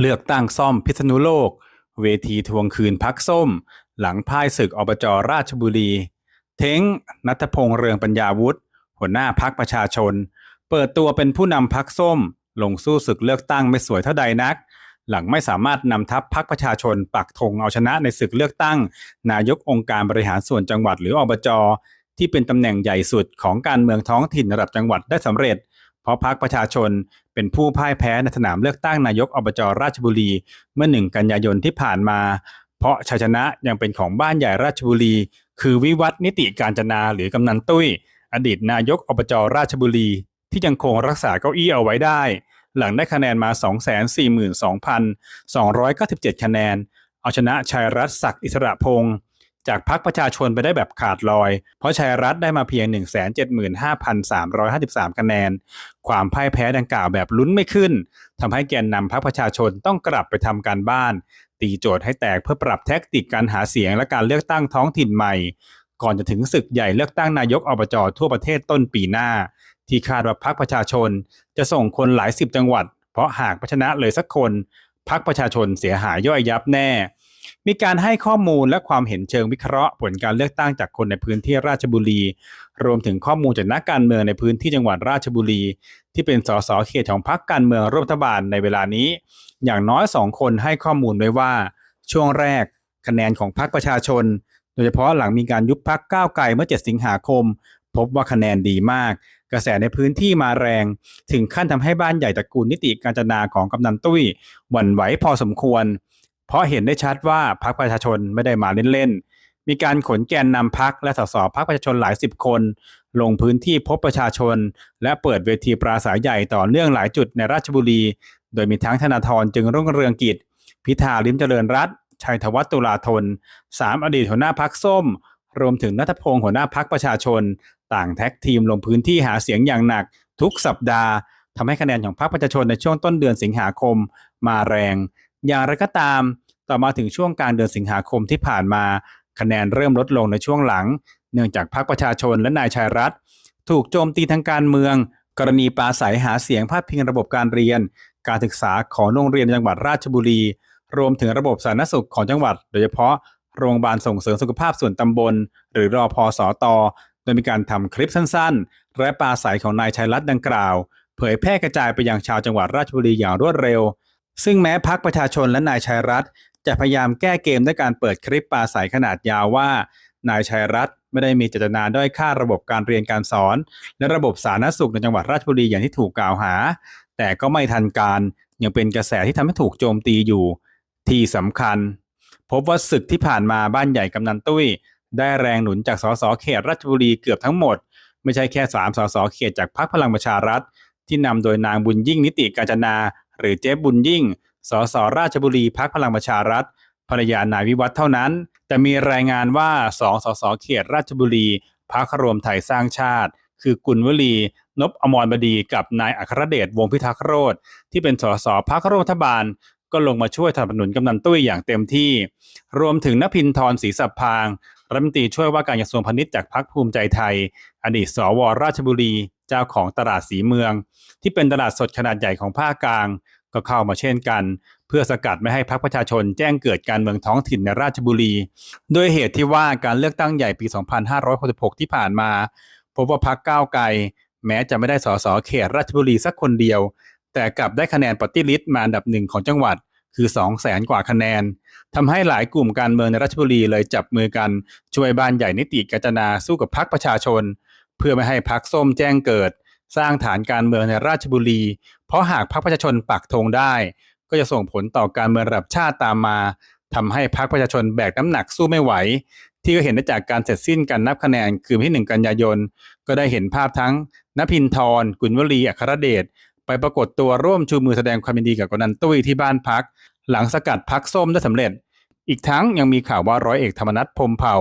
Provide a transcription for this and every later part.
เลือกตั้งซ่อมพิษณุโลก เวทีทวงคืนพักส้ม หลังพ่ายศึกอบจราชบุรี เท้งนัทพงษ์เรืองปัญญาวุฒิหัวหน้าพักประชาชน เปิดตัวเป็นผู้นำพักส้ม ลงสู้ศึกเลือกตั้งไม่สวยเท่าใดนัก หลังไม่สามารถนำทัพพักประชาชนปักธงเอาชนะในศึกเลือกตั้ง นายกองค์การบริหารส่วนจังหวัดหรืออบจที่เป็นตำแหน่งใหญ่สุดของการเมืองท้องถิ่นระดับจังหวัดได้สำเร็จ เพราะพักประชาชนเป็นผู้พ่ายแพ้ในสนามเลือกตั้งนายกอบจราชบุรี เมื่อหนึ่งกันยายนที่ผ่านมา เพราะชัยชนะยังเป็นของบ้านใหญ่ราชบุรี คือวิวัฒนิติการจนาหรือกำนันตุ้ย อดีตนายกอบจราชบุรี ที่ยังคงรักษาเก้าอี้เอาไว้ได้ หลังได้คะแนนมา 242,297 คะแนน เอาชนะชัยรัตน์ศักดิ์อิสระพงศ์ จากพรรคประชาชนไปได้แบบขาดลอย เพราะชัยรัตน์ได้มาเพียง 175,353 คะแนน ความพ่ายแพ้ดังกล่าวแบบลุ้นไม่ขึ้นทำให้แกนนำพรรคประชาชนต้องกลับไปทำการบ้าน ตีโจทย์ให้แตกเพื่อปรับแท็กติกการหาเสียงและการเลือกตั้งท้องถิ่นใหม่ ก่อนจะถึงศึกใหญ่เลือกตั้งนายกอบจทั่วประเทศต้นปีหน้า ที่คาดว่าพรรคประชาชน จะส่งคนหลายสิบจังหวัด เพราะหากชนะเลยสักคนพรรคประชาชนเสียหายย่อยยับแน่ มีการให้ข้อมูลและความเห็นเชิงวิเคราะห์ ผลการเลือกตั้งจากคนในพื้นที่ราชบุรี รวมถึงข้อมูลจากนักการเมืองในพื้นที่จังหวัดราชบุรี ที่เป็นสสเขตของพรรคการเมืองรัฐบาลในเวลานี้ อย่างน้อยสองคนให้ข้อมูลไว้ว่า ช่วงแรกคะแนนของพรรคประชาชน โดยเฉพาะหลังมีการยุบพรรคก้าวไกลเมื่อ 7 สิงหาคม พบว่าคะแนนดีมาก กระแสในพื้นที่มาแรง ถึงขั้นทำให้บ้านใหญ่ตระกูลนิติการจนาของกำนันตุ้ยหวั่นไหวพอสมควร เพราะเห็นได้ชัดว่าพรรคประชาชนไม่ได้มาเล่นๆ มีการขนแกนนำพรรคและสสพรรคประชาชนหลายสิบคน ลงพื้นที่พบประชาชน และเปิดเวทีปราศัยใหญ่ต่อเนื่องหลายจุดในราชบุรี โดยมีทั้งธนาธรจึงรุ่งเรืองกิจ พิธาลิมเจริญรัตชัยธวัฒน์ตุลาธนสามอดีตหัวหน้าพักส้ม รวมถึงนัทพงศ์หัวหน้าพักประชาชน ต่างแท็กทีมลงพื้นที่หาเสียงอย่างหนัก ทุกสัปดาห์ทำให้คะแนนของพรรคประชาชนในช่วงต้นเดือนสิงหาคมมาแรง อย่างไรก็ตาม ต่อมาถึงช่วงกลางเดือนสิงหาคมที่ผ่านมาคะแนนเริ่มลดลงในช่วงหลัง เนื่องจากพรรคประชาชนและนายชัยรัตน์ถูกโจมตีทางการเมือง กรณีปราศัยหาเสียงพาดพิงระบบการเรียน การศึกษาของโรงเรียนจังหวัดราชบุรี รวมถึงระบบสาธารณสุขของจังหวัด โดยเฉพาะโรงพยาบาลส่งเสริมสุขภาพส่วนตำบล หรือรอพอสอตอโดยมีการทำคลิปสั้นๆ และปราศัยของนายชัยรัตน์ดังกล่าว เผยแพร่กระจายไปยังชาวจังหวัดราชบุรีอย่างรวดเร็ว ซึ่งแม้พักประชาชนและนายชัยรัตน์ จะพยายามแก้เกมด้วยการเปิดคลิปปาศัยขนาดยาวว่า นายชัยรัตน์ไม่ได้มีเจตนาด้อยค่าระบบการเรียนการสอน และระบบสาธารณสุขในจังหวัดราชบุรีอย่างที่ถูกกล่าวหา แต่ก็ไม่ทันการยังเป็นกระแสที่ทำให้ถูกโจมตีอยู่ ที่สำคัญ พบว่าศึกที่ผ่านมาบ้านใหญ่กำนันตุ้ย ได้แรงหนุนจากสสเขตราชบุรีเกือบทั้งหมด ไม่ใช่แค่สามสสเขตจากพรรคพลังประชารัฐ ที่นำโดยนางบุญยิ่งนิติกาญจนา หรือเจ๊บุญยิ่ง สสราชบุรีพรรคพลังประชารัฐภรรยานายวิวัฒน์เท่านั้น แต่มีรายงานว่าสองสสเขตราชบุรีพรรครวมไทยสร้างชาติ คือกุลวลีนพอมรบดีกับนายอัครเดชวงพิทักษ์โรธที่เป็นสสพรรครัฐบาล ก็ลงมาช่วยสนับสนุนกำนันตุ้ยอย่างเต็มที่ รวมถึงนภินทรศรีสัพพางรัฐมนตรีช่วยว่าการกระทรวงพาณิชย์จากพรรคภูมิใจไทย อดีตสวราชบุรี เจ้าของตลาดสีเมือง ที่เป็นตลาดสดขนาดใหญ่ของภาคกลาง ก็เข้ามาเช่นกัน เพื่อสกัดไม่ให้พรรคประชาชนแจ้งเกิดการเมืองท้องถิ่นในราชบุรี โดยเหตุที่ว่าการเลือกตั้งใหญ่ปี 2566 ที่ผ่านมา พบว่าพรรคก้าวไกล แม้จะไม่ได้สสเขตราชบุรีสักคนเดียว แต่กลับได้คะแนนปฏิริษมาอันดับหนึ่งของจังหวัดคือ2 0 0แสนกว่าคะแนนทำให้หลายกลุ่มการเมืองในราชบุรีเลยจับมือกันช่วยบ้านใหญ่นิติกาจนาสู้กับพรรคประชาชน เพื่อไม่ให้พรรคส้มแจ้งเกิด สร้างฐานการเมืองในราชบุรี เพราะหากพรรคประชาชนปักธงได้ ก็จะส่งผลต่อการเมืองระดับชาติตามมาทำให้พรรคประชาชนแบกน้ำหนักสู้ไม่ไหว ที่ก็เห็นได้จากการเสร็จสิ้นการนับคะแนนคืนวันที่หนึ่งกันยายน ก็ได้เห็นภาพทั้งนภินทรกุลวลีอัครเดชไปปรากฏตัวร่วมชูมือแสดงความยินดีกับกนันตุ้ยที่บ้านพัก หลังสกัดพักส้มได้สำเร็จ อีกทั้งยังมีข่าวว่าร้อยเอกธรรมนัฐพรมเผ่า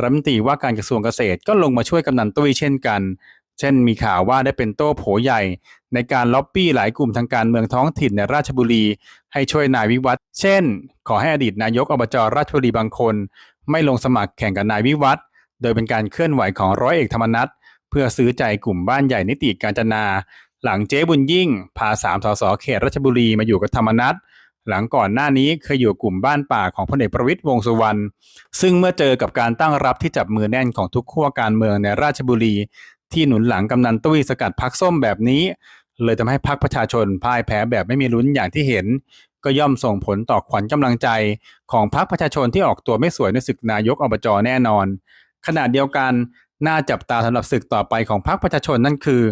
รัฐมนตรีว่าการกระทรวงเกษตรก็ลงมาช่วยกำนันตุ้ยเช่นกัน เช่นมีข่าวว่าได้เป็นโต้โผใหญ่ ในการล็อบบี้หลายกลุ่มทางการเมืองท้องถิ่นในราชบุรี ให้ช่วยนายวิวัฒน์เช่น ขอให้อดีตนายกอบจราชบุรีบางคน ไม่ลงสมัครแข่งกับนายวิวัฒน์โดยเป็นการเคลื่อนไหวของร้อยเอกธรรมนัฐเพื่อซื้อใจกลุ่มบ้านใหญ่นิติการจนา หลังเจ๊บุญยิ่ง พาสามสสเขตราชบุรีมาอยู่กับธรรมนัฐหลังก่อนหน้านี้เคยอยู่กลุ่มบ้านป่าของพลเอกประวิตยวงสุวรรณซึ่งเมื่อเจอกับการตั้งรับที่จับมือแน่นของทุกขั้วการเมืองในราชบุรี ที่หนุนหลังกำนันตุ้ยสกัดพักส้มแบบนี้ เลยทำให้พักประชาชนพ่ายแพ้แบบไม่มีลุ้นอย่างที่เห็น ก็ย่อมส่งผลต่อขวัญกำลังใจ ของพรรคประชาชนที่ออกตัวไม่สวยในศึกนายกอบจอแน่นอน ขณะเดียวกันน่าจับตาสำหรับศึกต่อไปของพรรคประชาชนนั่นคือ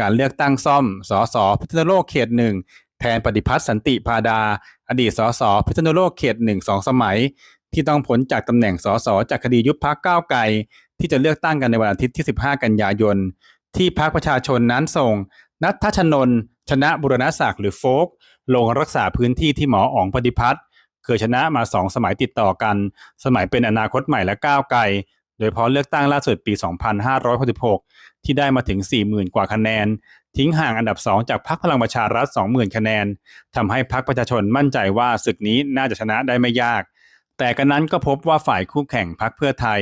การเลือกตั้งซ่อมสสพิษณุโลกเขตหนึ่งแทนปฏิพัฒน์สันติพาดา อดีตสสพิษณุโลกเขตหนึ่งสองสมัย ที่ต้องพ้นจากตำแหน่งสสจากคดียุบพักก้าวไกล ที่จะเลือกตั้งกันในวันอาทิตย์ที่ 15 กันยายน ที่พรรคประชาชนนั้นส่ง นัทชนนท์ชนะบุรณศักดิ์หรือโฟก ลงรักษาพื้นที่ที่หมออ๋องปฏิพัฒน์เคยชนะมาสองสมัยติดต่อกัน สมัยเป็นอนาคตใหม่และก้าวไกล โดยพาะเลือกตั้งล่าสุดปี 2566 ที่ได้มาถึง 40,000 กว่าคะแนน ทิ้งห่างอันดับ 2 จากพรรคพลังประชารัฐ 20,000 คะแนนทำให้พรรคประชาชนมั่นใจว่าศึกนี้น่าจะชนะได้ไม่ยากแต่กันนั้นก็พบว่าฝ่ายคู่แข่งพรรคเพื่อไทย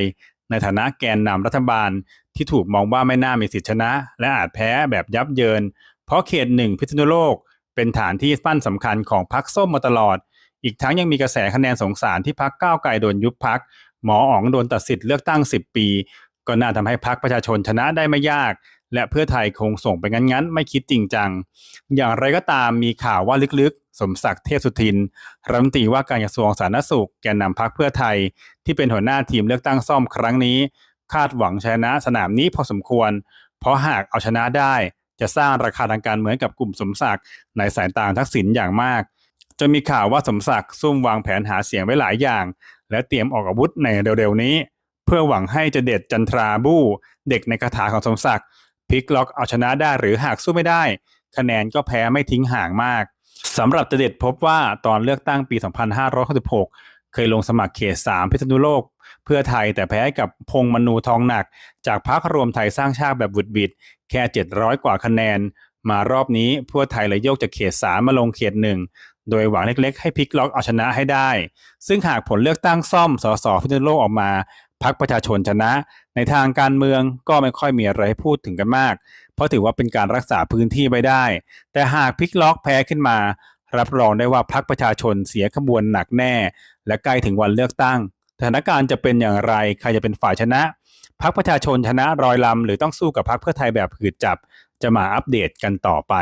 ในฐานะแกนนำรัฐบาลที่ถูกมองว่าไม่น่ามีสิทธิชนะ และอาจแพ้แบบยับเยิน เพราะเขตหนึ่งพิษณุโลก เป็นฐานที่ปั้นสำคัญของพรรคส้มมาตลอด อีกทั้งยังมีกระแสคะแนนสงสารที่พรรคก้าวไกลโดนยุบพรรคหมออ๋องโดนตัดสิทธิ์เลือกตั้ง 10 ปี ก็น่าทำให้พรรคประชาชนชนะได้ไม่ยาก และเพื่อไทยคงส่งไปงั้นๆ ไม่คิดจริงจัง อย่างไรก็ตามมีข่าวว่าลึกๆ สมศักดิ์เทพสุทิน รัฐมนตรีว่าการกระทรวงสาธารณสุขแกนนำพรรคเพื่อไทย ที่เป็นหัวหน้าทีมเลือกตั้งซ่อมครั้งนี้ คาดหวังชนะสนามนี้พอสมควร เพราะหากเอาชนะได้จะสร้างราคาทางการเมืองกับกลุ่มสมศักดิ์ในสายตาทักษิณอย่างมากจะมีข่าวว่าสมศักดิ์ซุ่มวางแผนหาเสียงไว้หลายอย่าง และเตรียมออกอาวุธในเร็วๆนี้ เพื่อหวังให้จะเด็ดจันทราบู้ เด็กในคาถาของสมศักดิ์ พลิกล็อกเอาชนะได้หรือหากสู้ไม่ได้ คะแนนก็แพ้ไม่ทิ้งห่างมากสำหรับจเด็ดพบว่าตอนเลือกตั้งปี 2566 เคยลงสมัครเขต 3 พิษณุโลก เพื่อไทยแต่แพ้กับพงมนูทองหนัก จากพรรครวมไทยสร้างชาติแบบบุดบิด แค่ 700 กว่าคะแนน มารอบนี้เพื่อไทยเลยโยกจากเขต 3 มาลงเขต 1 โดยหวังเล็กๆ ให้พลิกล็อกเอาชนะให้ได้ ซึ่งหากผลเลือกตั้งซ่อมสสพิษณุโลกออกมา พรรคประชาชนชนะ ในทางการเมืองก็ไม่ค่อยมีอะไรให้พูดถึงกันมาก เพราะถือว่าเป็นการรักษาพื้นที่ไว้ได้ แต่หากพลิกล็อกแพ้ขึ้นมา รับรองได้ว่าพรรคประชาชนเสียขบวนหนักแน่ และใกล้ถึงวันเลือกตั้งสถานการณ์จะเป็นอย่างไรใครจะเป็นฝ่ายชนะพรรคประชาชนชนะรอยลำหรือต้องสู้กับพรรคเพื่อไทยแบบหืดจับ จะมาอัปเดตกันต่อไป